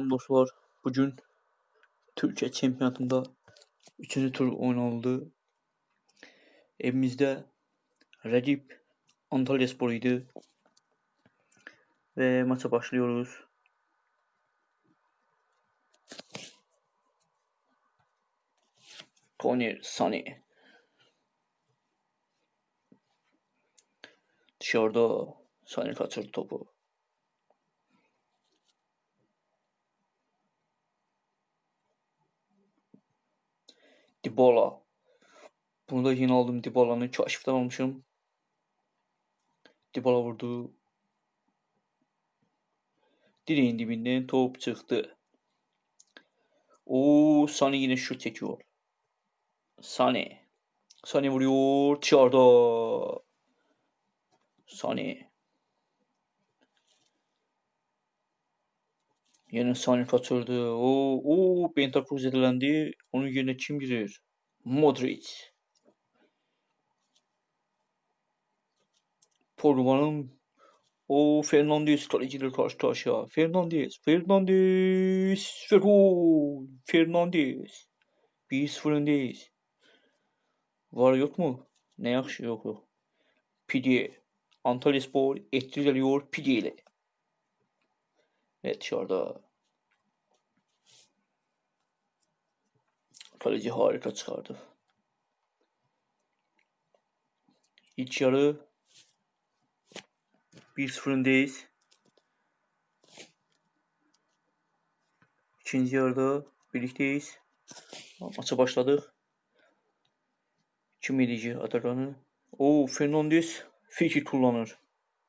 Salam dostlar. Bugün Türkiye Çempionatında 3. tur oynanıldı. Evimizde Recep Antalya Spor'uydu. Ve maça başlıyoruz. Tony Sani. Dışarıda Sani kaçırdı topu. Dybala. Bunu da yeni aldım Dybala'nı. Kaşiften almışım. Dybala vurdu. Direğin dibinden top çıktı. O Sane yine şut çekiyor. Sane. Sane vuruyor. Dışarıda. Sane. Yine Sane kaçırdı. O, o Bentancur zedelendi. Onun yerine kim girer? Modric. Portugal'ın o Fernandes kaleciyle karşı karşıya. Fernandes, Fernandes, ve gol. Fernandes. 1-0 öndeyiz. Var yok mu? Ne yakşı yok yok. Pidye. Antalya Spor etkili geliyor Pidye ile. Evet dışarıda. Kaleci harika çıkardı. İlk yarı 1-0 öndeyiz. İkinci yarıda birlikteyiz. Maça başladık. Kim edici Atakan'ı? Oo Fernandes free kullanır.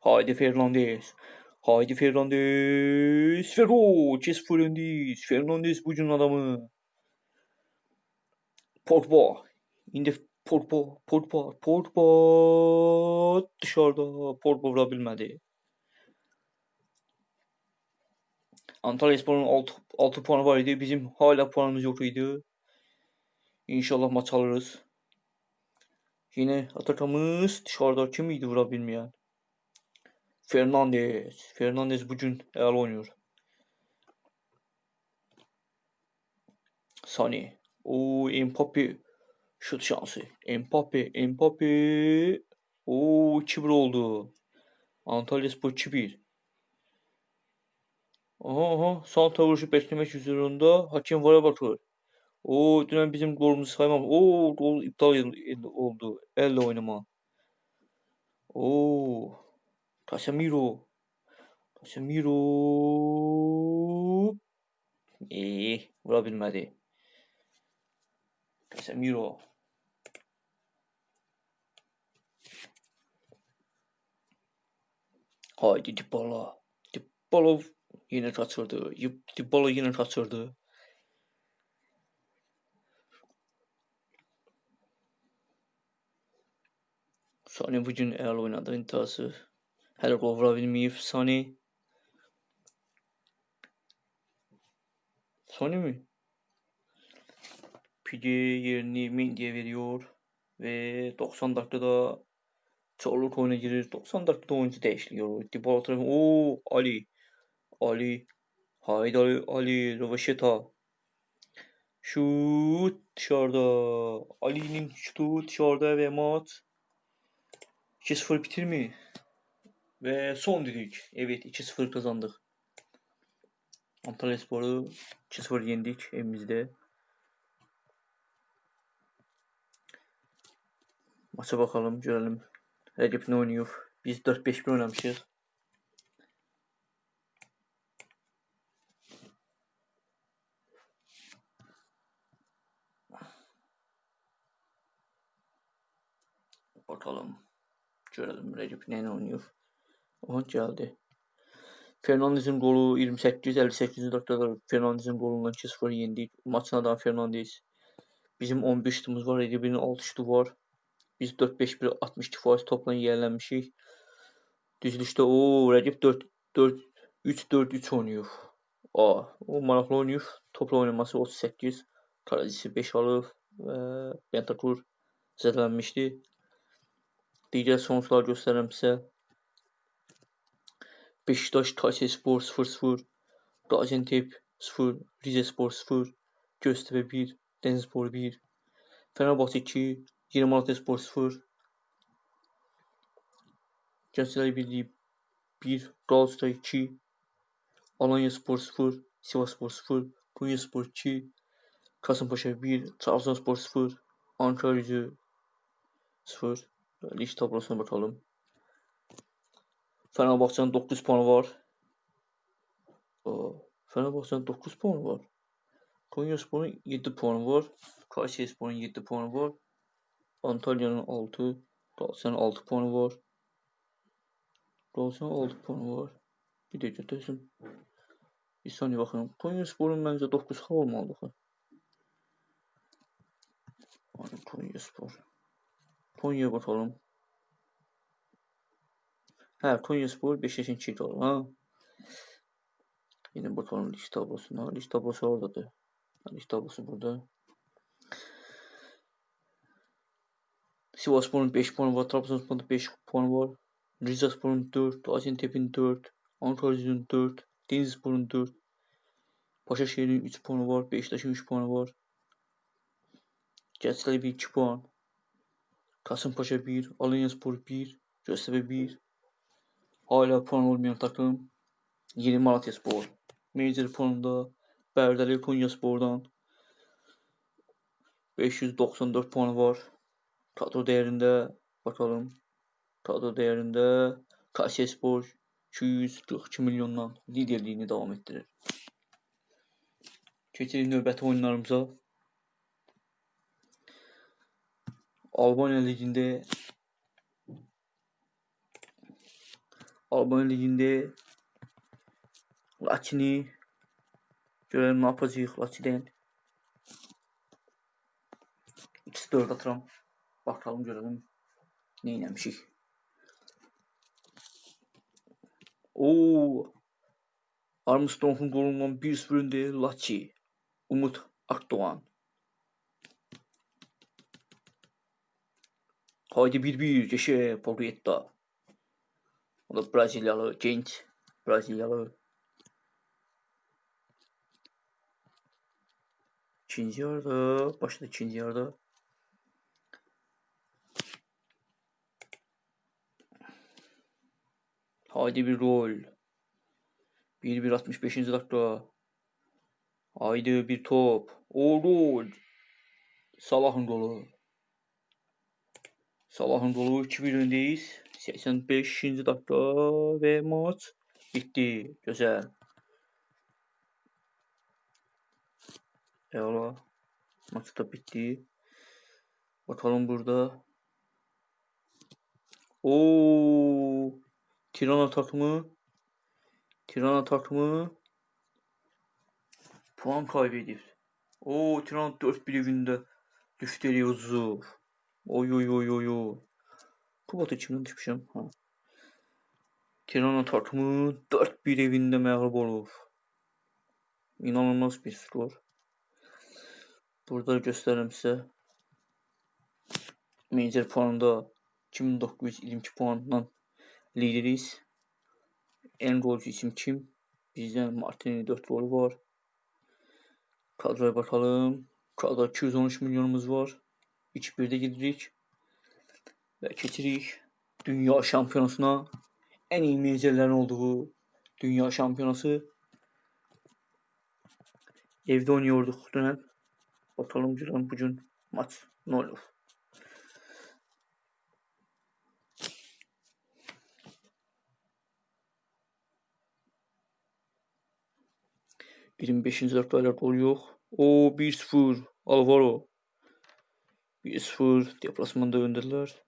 Haydi Fernandes. Haydi Fernandes. Ve gol. 2-0 öndeyiz. Fernandes bucun adamı. Pogba. İndi Pogba, Pogba, Pogba dışarıda. Pogba vurabilmedi. Antalya Spor'un 6, 6 puanı var idi. Bizim hala puanımız yok idi. İnşallah maç alırız. Yine atakamız dışarıda kim idi vurabilmeyen? Fernandes. Fernandes bugün el oynuyor. Sani. O Mbappe şut şansı. Mbappe, Mbappe. O 2-1 oldu. Antalya Spor 2-1. Aha aha. Santa vuruşu beklemek üzerinde. Hakem vara bakıyor. O dönem bizim golümüzü saymam. O gol iptal oldu. Elle oynama. O Casemiro. Casemiro. İyi. Vurabilmedi. Casemiro. Haydi Dybala. Dybala yine kaçırdı. Dybala yine kaçırdı. Sani bugün el oynadı intihası. Her gol vurabilmeyip Sani. Sani mi? Pide yerini Mendy'e veriyor. Ve 90 dakikada Çorluk oyuna girir. 90 dakikada oyuncu değişiliyor. Dybala tarafı. Oo Ali. Ali. Haydi Ali. Ali. Röveşeta. Şut dışarıda. Ali'nin şutu dışarıda ve maç 2-0 bitir mi? Ve son düdük. Evet 2-0 kazandık. Antalya Spor'u 2-0 yendik evimizde. Maça bakalım görelim. Recep ne oynuyor? Biz 4-5-1 oynamışız. Bakalım. Görelim Recep ne oynuyor. Aha geldi. Fernandes'in golü 28-58 dakikada Fernandes'in golünden 2-0 yendik. Maçın adamı Fernandes. Bizim 15 şutumuz var. Recep'in 6 şutu var. Biz 4-5-1 62 faiz topla yerlenmişik. Düzülüşte o Recep 4 4 3-4-3 oynuyor. Aa, o maraqlı oynuyor. Topla oynaması 38. Kalecisi 5 alıb və Bentancur zədələnmişdi. Digər sonuçlar göstərəm sizə. Beşiktaş Kayserispor 0-0. Gaziantep 0, Rizespor 0, Göztepe 1, Denizspor 1, Fenerbahçe 2, Yeni Malatyaspor 0, Gençler Birliği 1, Galatasaray 2, Alanyaspor 0, Sivasspor 0, Konyaspor 2, Kasımpaşa 1, Trabzonspor 0, Ankara Gücü 0. Lig tablosuna bakalım. Fenerbahçe'nin 9 puanı var. Fenerbahçe'nin 9 puanı var. Konyaspor'un 7 puanı var. Kayserispor'un 7 puanı var. Antalya'nın 6, Galatasaray'ın 6 puanı var. Galatasaray'ın 6 puanı var. Bir de götürsün. Bir saniye bakalım. Konyaspor'un bence 9 hava olmalı. Hani Konyaspor. Konya'ya bakalım. Ha Konyaspor Beşiktaş'ın çiğ ha. Yine bakalım liste tablosuna. Liste tablosu oradadır. Liste tablosu burada. Sivasspor'un 5 puanı var. Trabzonspor'un 5 puanı var. Rizespor'un 4. Gaziantep'in 4. Ankara'nın 4. Denizlispor'un 4. Başakşehir'in 3 puanı var. Beşiktaş'ın 3 puanı var. Gençler 2 puan. Kasımpaşa 1. Alanyaspor 1. Göztepe 1. Hala puan olmayan takım. Yeni Malatyaspor. Meclis puanında Berdali Konyaspor'dan 594 puanı var. Kadro değerinde bakalım. Kadro değerinde Kayserispor 242 milyondan liderliğini devam ettirir. Keçelim növbəti oyunlarımıza. Albanya Ligi'nde Albanya Ligi'nde Laçini görelim ne yapacağız Laçi'den. İkisi dört atıram. Bakalım görelim neylemişik. Oo. Armstrong'un golundan 1-0 önde Laçi. Umut Akdoğan. Haydi 1-1 yaşa Paglietta. O da Brezilyalı genç. Brezilyalı. İkinci yarıda. Başladı ikinci yarıda. Haydi bir gol. 1-1 65. dakika. Haydi bir top. O gol. Salah'ın golü. Salah'ın golü 2-1 öndeyiz. 85. dakika ve maç bitti. Güzel. Eyvallah. Maç da bitti. Bakalım burada. Oo, Tirana takımı Tirana takımı puan kaybediyor. Oo Tirana 4-1 evinde düştü Yusuf. Oy oy oy oy oy. Kubat içimden düşmüşüm. Ha. Tirana takımı 4-1 evinde məğlub olur. İnanılmaz bir skor. Burada göstərirəm sizə. Mecer puanında 2922 puanla lideriz. En golcü isim kim? Bizden Martin'in 4 golü var. Kadroya bakalım. Kadroda 213 milyonumuz var. 3-1'de gidirik. Ve keçirik. Dünya şampiyonasına en iyi menajerlerin olduğu dünya şampiyonası. Evde oynuyorduk dönem. Bakalım bugün maç ne olur. Yirmi beşinci dakikayla gol yok. O 1-0 Alvaro. 1-0 deplasmanda öndeler.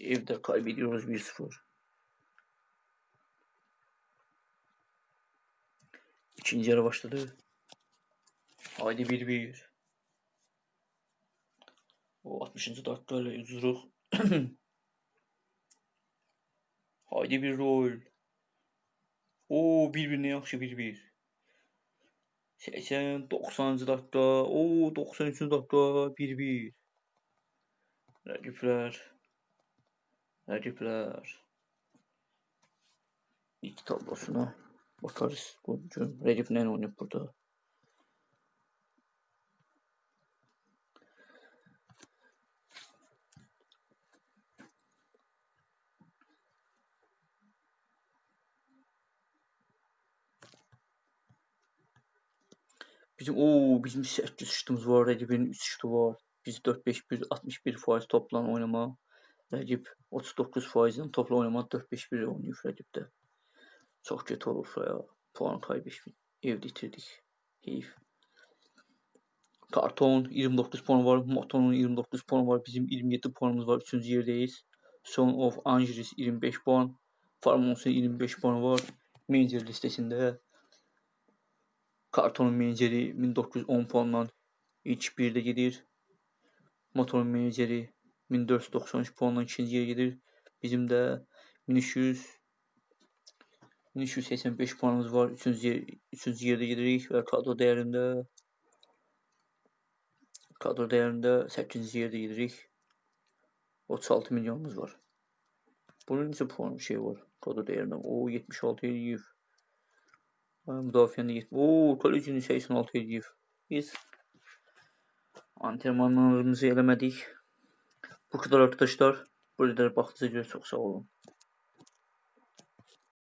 Evde kaybediyoruz 1-0. İkinci yarı başladı. Haydi 1-1. O 60. dakikayla üzürük. Haydi bir rol. O bir-birinə yaxşı 1-1. 80 90 dakika. O 93 dakika 1-1. Rəqiblər. Rəqiblər. İlk tablosuna bakarız. Gün rəqib nə oynayıb burada. Bizim o bizim 8 şutumuz var. Recip'in 3 şutu var. Biz 4-5-1 61 faiz toplan oynama. Recep 39 faizden topla oynama 4-5-1 oynuyor Recip'te. Çok kötü olur ya. Puan kaybettik. Ev bitirdik. Heyif. Karton 29 puan var. Moton'un 29 puan var. Bizim 27 puanımız var. 3. yerdeyiz. Son of Angeles 25 puan. Farmons'un 25 puanı var. Manager listesinde. Kartonun menajeri 1910 puanla ilk 1'də gedir. Motorun menajeri 1493 puanla ikinci yerə gedir. Bizim də 1300 1385 puanımız var. Üçüncü, yer, üçüncü yerdə gedirik və kadro dəyərində kadro dəyərində 8-ci yerdə gedirik. 36 milyonumuz var. Bunun necə puan şey var? Kadro dəyərində. O 76 eləyib. Müdafiəndə 70. Oo, kalecinin 86 eləyib. Biz antrenmanlarımızı eləmədik. Bu kadar arkadaşlar. Burada baxdığınız görə çox sağ olun.